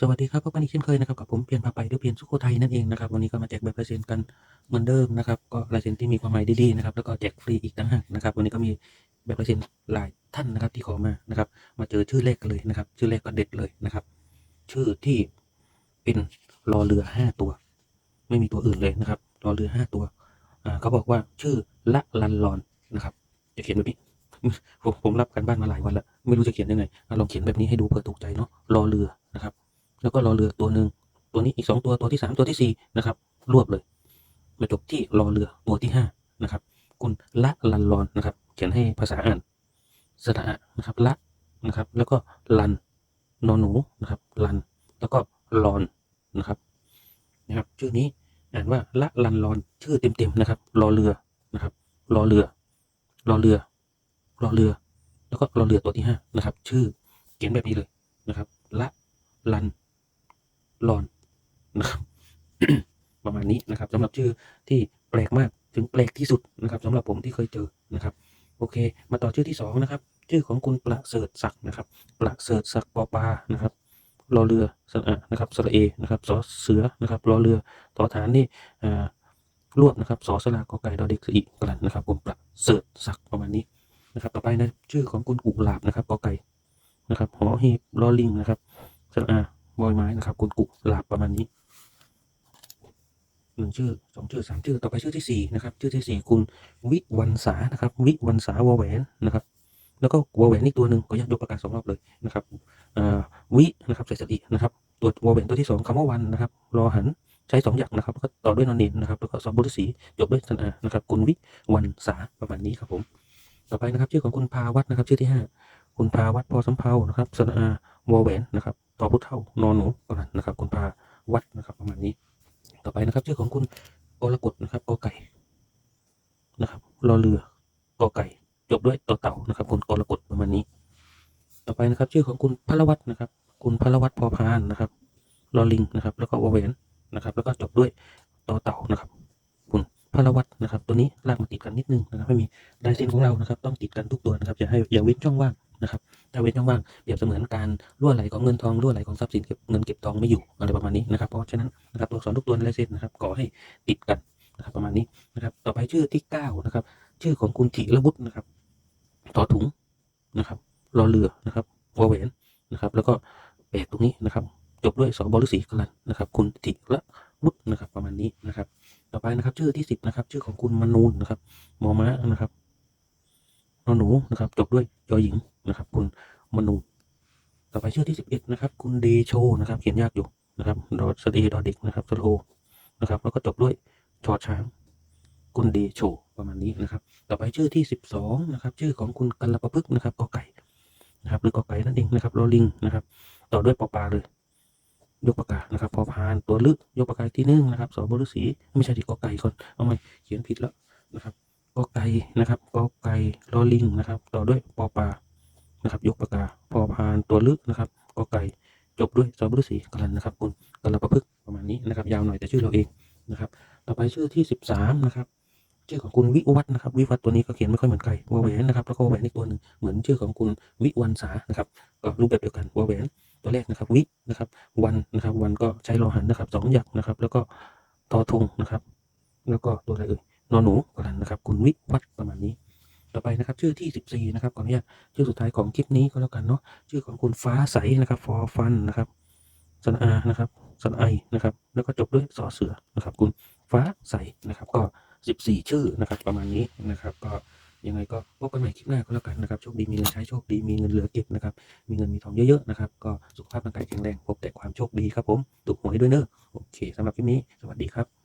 สวัสดีครับพบกันอีกเช่นเคยนะครับกับผมเปลี่ยนพาไปหรือเปลี่ยนสุโขทัยนั่นเองนะครับวันนี้ก็มาแจกแบบลายเซ็นกันเหมือนเดิมนะครับก็ลายเซ็นที่มีความหมายดีๆนะครับแล้วก็แจกฟรีอีกต่างหากนะครับวันนี้ก็มีแบบลายเซ็นหลายท่านนะครับที่ขอมานะครับ มาเจอชื่อเลขกันเลยนะครับ ชื่อเลขก็เด็ดเลยนะครับ ชื่อที่เป็นรอเรือห้าตัว ไม่มีตัวอื่นเลยนะครับรอเรือห้าตัวอ่าเขาบอกว่าชื่อละลันลอนนะครับจะเขียนแบบนี้ผมผมรับกันบ้านมาหลายวันแล้วไม่รู้จะเขียนยังไงลองเขียนแบบนี้ให้ดูเผื่อถูกใจเนาะรอเรือนะครับ แล้วก็รอเรือตัวหนึ่งตัวนี้อีกสองตัวตัวที่สามตัวที่สี่นะครับ รวบเลย มาจบที่รอเรือตัวที่ห้านะครับ คุณละลันลอนนะครับ เขียนให้ภาษาอ่านสระอะนะครับละนะครับ แล้วก็ลันนอนหนูนะครับลันแล้วก็ลอนนะครับนะครับ ชื่อนี้อ่านว่าละลันลอนชื่อเต็มๆนะครับ รอเรือนะครับ รอเรือ รอเรือ รอเรือ แล้วก็รอเรือตัวที่ห้านะครับ ชื่อเขียนแบบนี้เลยนะครับ ละลัน ลอนนะครับประมาณนี้นะครับสำหรับชื่อที่แปลกมากถึงแปลกที่สุดนะครับสำหรับผมที่เคยเจอนะครับ โอเค มาต่อชื่อที่สองนะครับชื่อของคุณประเสริฐศักดิ์นะครับประเสริฐศักดิ์ปอปานะครับรอเรือสระนะครับสระเอนะครับสอเสือนะครับรอเรือต่อฐานนี่อ่ารวบนะครับสอสลากอไก่ดอเด็กสอีกันนะครับผมประเสริฐศักดิ์ประมาณนี้นะครับ ต่อไปนะชื่อของคุณกุหลาบนะครับกอไก่นะครับหอหีบลอลิงนะครับสระอา บอยไม้นะครับคุณกุหลาบประมาณนี้หนึ่งชื่อสองชื่อสามชื่อต่อไปชื่อที่สี่นะครับ ชื่อที่สี่คุณวิวันสานะครับ วิวันสาวอแหวนนะครับ แล้วก็วอแหวนอีกตัวหนึ่งก็ยักยกประกาศสองรอบเลยนะครับวินะครับใส่สตินะครับ ตัววอแหวนตัวที่สองคำว่าวันนะครับ รอหันใช้สองอย่างนะครับแล้วก็ต่อด้วยนอนเนนนะครับแล้วก็สองบุรุษีจบด้วยสันอานะครับ คุณวิวันสาประมาณนี้ครับผม ต่อไปนะครับ ชื่อของคุณพาวัฒนะครับ ชื่อที่ห้าคุณพาวัฒน์พอสำเภานะครับสันอาวอแหวนนะครับ ต่อพุทธเท่านอนหนูประมาณนะครับคุณพาวัฒน์นะครับ ประมาณนี้ ต่อไปนะครับ ชื่อของคุณกรกฎนะครับกอไก่นะครับรอเรือกอไก่ จบด้วยต่อเต่านะครับ คุณกรกฎประมาณนี้ ต่อไปนะครับ ชื่อของคุณพลวัตนะครับ คุณพลวัตพอพานนะครับลอลิงนะครับ แล้วก็วอแหวนนะครับ แล้วก็จบด้วยต่อเต่านะครับ คุณพลวัตนะครับ ตัวนี้ลากมาติดกันนิดนึงนะครับไม่มีลายเซ็นของเรานะครับ ต้องติดกันทุกตัวนะครับอย่าให้อย่าเว้นช่องว่าง นะครับถ้าเว้นช่องว่างเปรียบเสมือนการรั่วไหลของเงินทองรั่วไหลของทรัพย์สินเก็บเงินเก็บทองไม่อยู่อะไรประมาณนี้นะครับเพราะฉะนั้นนะครับตัวอักษรทุกตัวในลายเซ็นนะครับขอให้ติดกันนะครับประมาณนี้นะครับ ต่อไปชื่อที่เก้านะครับชื่อของคุณธีรวุฒินะครับต่อถุงนะครับรอเรือนะครับวอแหวนนะครับ แล้วก็แปดตรงนี้นะครับจบด้วยสอบฤษีกลันนะครับ คุณธีรวุฒินะครับประมาณนี้นะครับ ต่อไปนะครับ ชื่อที่สิบนะครับชื่อของคุณมนูนนะครับมอม้านะครับ นอหนูนะครับจบด้วยยอหญิงนะครับ คุณมนูนต่อไปชื่อที่สิบเอ็ดนะครับ คุณเดโชนะครับ เขียนยากอยู่นะครับดอสเดดอเด็กนะครับสโลนะครับ แล้วก็จบด้วยชอช้าง คุณเดโชประมาณนี้นะครับ ต่อไปชื่อที่สิบสองนะครับ ชื่อของคุณกัลปะพึกนะครับกอไก่นะครับหรือกอไก่นั่นเองนะครับลอลิงนะครับ ต่อด้วยปอปลาเลย ยกปากกานะครับ พอพานตัวลึกยกปากกาที่หนึ่งนะครับสอบฤษีไม่ใช่ที่กอไก่คนเอามาเขียนผิดแล้วนะครับ กอไก่นะครับกอไก่ลอลิงนะครับ ต่อด้วยปอปลานะครับ ยกปากกาพอพานตัวลึกนะครับกอไก่จบด้วยสอบฤษีกลันนะครับ คุณกัลประพึกษ์ประมาณนี้นะครับ ยาวหน่อยแต่ชื่อเราเองนะครับ ต่อไปชื่อที่สิบสามนะครับ ชื่อของคุณวิวัฒนะครับ วิวัฒตัวนี้ก็เขียนไม่ค่อยเหมือนไก่วอแหวนนะครับแล้วก็วแหวนอีกตัวหนึ่งเหมือนชื่อของคุณวิวันสานะครับก็รูปแบบเดียวกันวอแหวนตัวแรกนะครับวินะครับ วันนะครับ วันก็ใช้รอหันนะครับสองหยักนะครับ แล้วก็ตอทงนะครับ แล้วก็ตัวอะไรเอ่ย นอนหนูกลันนะครับ คุณวิวัฒประมาณนี้ ต่อไปนะครับ ชื่อที่สิบสี่นะครับขออนุญาตชื่อสุดท้ายของคลิปนี้ก็แล้วกันเนาะชื่อของคุณฟ้าใสนะครับฟอฟันนะครับสนอานะครับสนไอนะครับ แล้วก็จบด้วยสอเสือนะครับ คุณฟ้าใสนะครับ ก็ 14 ชื่อนะครับ ประมาณนี้นะครับ ก็ยังไงก็พบกันใหม่คลิปหน้าก็แล้วกันนะครับโชคดีมีเงินใช้โชคดีมีเงินเหลือเก็บนะครับ มีเงินมีทองเยอะๆนะครับ ก็สุขภาพร่างกายแข็งแรงพบแต่ความโชคดีครับผมถูกหวยด้วยเนอะโอเคสำหรับคลิปนี้สวัสดีครับ